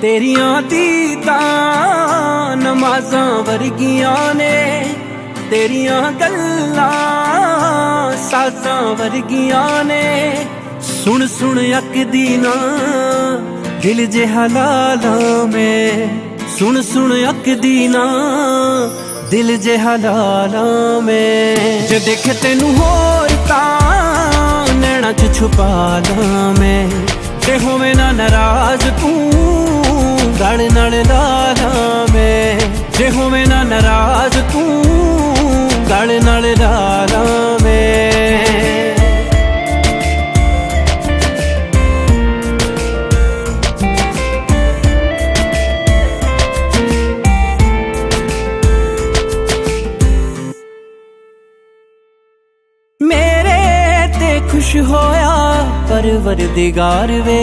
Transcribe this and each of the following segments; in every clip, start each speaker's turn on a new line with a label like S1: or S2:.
S1: ਤੇਰੀਆਂ ਤੀਤਾਂ ਨਮਾਜ਼ਾਂ ਵਰਗੀਆਂ ਨੇ, ਤੇਰੀਆਂ ਗੱਲਾਂ ਸਾਜ਼ਾਂ ਵਰਗੀਆਂ ਨੇ। ਸੁਣ ਸੁਣ ਅੱਕਦੀ ਨਾ, ਦਿਲ ਜਿਹਾ ਲਾਲਾ ਮੈਂ। ਸੁਣ ਸੁਣ ਅੱਕਦੀ ਨਾ, ਦਿਲ ਜਿਹਾ ਲਾਲਾ ਮੈਂ। ਜੇ ਦੇਖ ਤੈਨੂੰ ਹੋਰ ਤਾਂ ਨੈਣਾ ਚ ਛੁਪਾ ਲਾਂ ਮੈਂ, ਤੇ ਹੋਵੇਂ ਨਾ ਨਾਰਾਜ਼ ਤੂੰ ਗਲ ਨਾਲ ਲਾਲਾ ਮੈਂ ਜੇ ਹੋਵੇਂ ਨਾ ਨਾਰਾਜ਼ ਤੂੰ, ਗਲ ਨਾਲ ਲਾਲਾ ਮੈਂ ਮੇਰੇ ਤੇ ਖੁਸ਼ ਹੋਇਆ ਪਰਵਰਦਿਗਾਰ ਵੇ।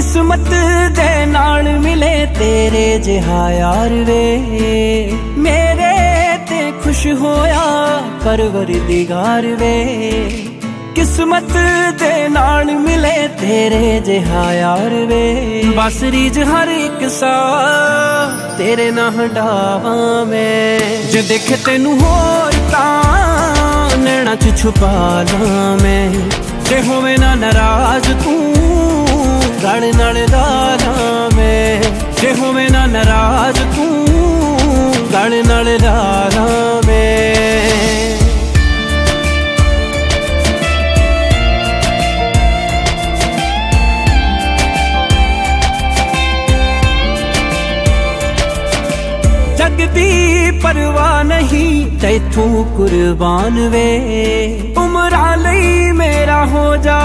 S1: ਕਿਸਮਤ ਦੇ ਨਾਲ ਮਿਲੇ ਤੇਰੇ ਜਿਹਾ ਯਾਰ ਵੇ। ਮੇਰੇ ਤੇ ਖੁਸ਼ ਹੋਇਆ ਪਰਵਰਦਿਗਾਰ ਵੇ। ਕਿਸਮਤ ਦੇ ਨਾਲ ਮਿਲੇ ਤੇਰੇ ਜਿਹਾ ਯਾਰ ਵੇ। ਬਸ ਰੀਜ ਹਰ ਇੱਕ ਸਾ ਤੇਰੇ ਨਾਲ ਹਟਾਵਾਂ ਮੈਂ ਜੇ ਦੇਖ ਤੈਨੂੰ ਹੋਰ ਤਾਂ ਨੈਣਾ ਚ ਛੁਪਾ ਲਾਂ ਮੈਂ ਤੇ ਹੋਵੇ ਨਾ ਨਾਰਾਜ਼ ਤੂੰ ਗਲ ਨਾਲ ਲਾਲਾ ਮੈਂ ਤੇ ਹੋਵੇਂ ਨਾ ਨਾਰਾਜ਼ ਤੂੰ ਗਲ ਨਾਲ ਲਾਲਾ ਮੈਂ ਜਗ ਦੀ ਪਰਵਾਹ ਨਹੀਂ ਤੈਥੋਂ ਕੁਰਬਾਨ ਵੇ। ਉਮਰਾਂ ਲਈ ਮੇਰਾ ਹੋ ਜਾ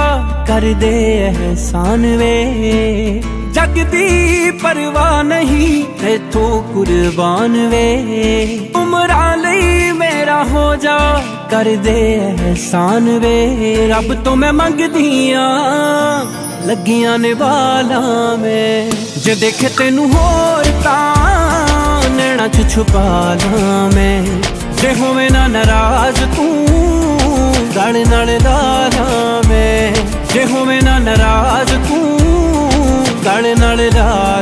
S1: ਕਰ ਦੇ ਅਹਿਸਾਨ ਵੇ। ਜਗ ਦੀ ਪਰਵਾਹ ਨਹੀਂ ਤੈਥੋਂ ਕੁਰਬਾਨ ਵੇ। ਉਮਰਾਂ ਲਈ ਮੇਰਾ ਹੋ ਜਾ ਕਰ ਦੇ ਅਹਿਸਾਨ ਵੇ। ਰੱਬ ਤੋਂ ਮੈਂ ਮੰਗਦੀ ਆ ਲੱਗੀਆਂ ਨੇ ਵਾਲਾਂ ਮੈਂ ਜੇ ਦੇਖੇ ਤੈਨੂੰ ਹੋਰ ਤਾਂ ਨੈਣਾ ਚ ਛੁਪਾ ਲਾਂ ਮੈਂ ਜੇ ਹੋਵੇਂ ਨਾ ਨਾਰਾਜ਼ ਤੂੰ ਗਲ ਨਾਲ ਲਾਲਾ ਮੈਂ ਜੇ ਹੋਵੇਂ ਨਾ ਨਾਰਾਜ਼ ਤੂੰ ਗਲ ਨਾਲ ਲਾਲਾ